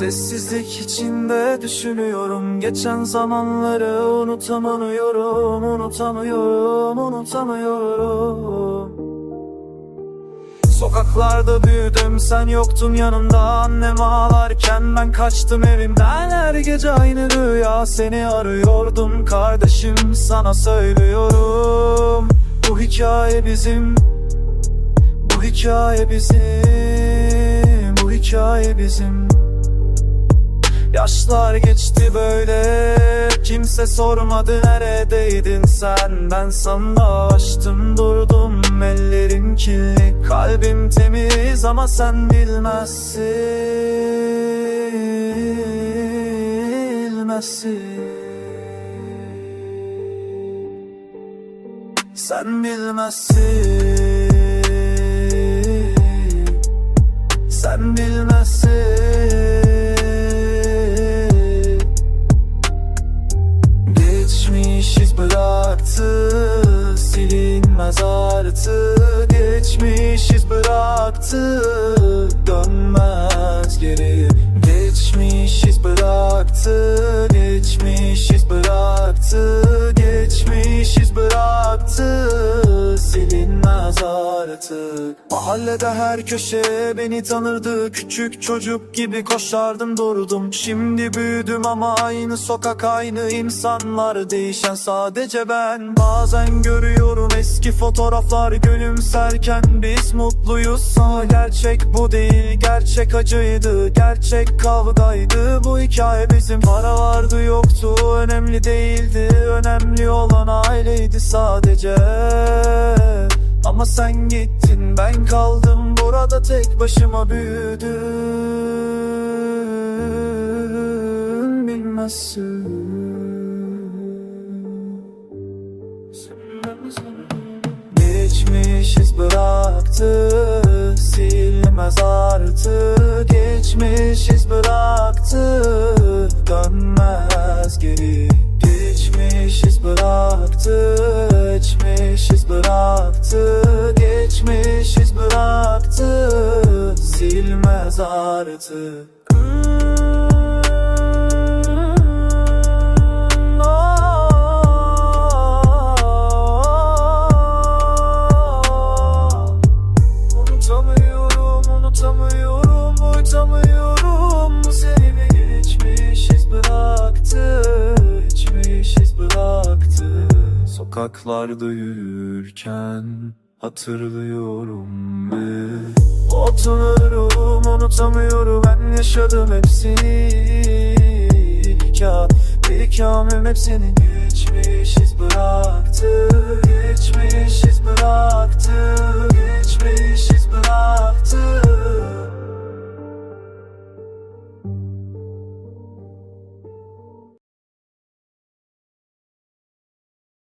Sessizlik içinde düşünüyorum. Geçen zamanları unutamıyorum Unutamıyorum, unutamıyorum. Sokaklarda büyüdüm sen yoktun yanımda. Annem ağlarken ben kaçtım evimden. Her gece aynı rüya seni arıyordum. Kardeşim sana söylüyorum. Bu hikaye bizim Bu hikaye bizim Bu hikaye bizim Yaşlar geçti böyle. Kimse sormadı neredeydin sen? Ben sana açtım durdum Ellerim kirli. Kalbim temiz ama sen bilmezsin. Bilmezsin. Sen bilmezsin Silinmez artık Geçmiş iz bıraktı Dönmez geri. Geçmiş iz bıraktı Silinmez artık Mahallede her köşe beni tanırdı. Küçük çocuk gibi koşardım durdum Şimdi büyüdüm ama aynı sokak aynı insanlar Değişen. Sadece ben Bazen görüyorum eski fotoğraflar Gülümserken. Biz mutluyuz. Ama gerçek bu değil. Gerçek acıydı. Gerçek kavgaydı. Bu hikaye bizim. Para vardı yoktu. Önemli değildi. Önemli olan aileydi sadece ama sen gittin ben kaldım. Burada tek başıma büyüdüm. Bilmezsin. Geçmiş iz bıraktı silmez artık. Geçmiş iz bıraktı iz bıraktı. Sokaklarda yürürken hatırlıyorum ve Oturuyorum, unutamıyorum ben yaşadım hepsini Ya bir kamim hepsini geçmiş iz bıraktı Geçmiş iz bıraktı Geçmiş iz bıraktı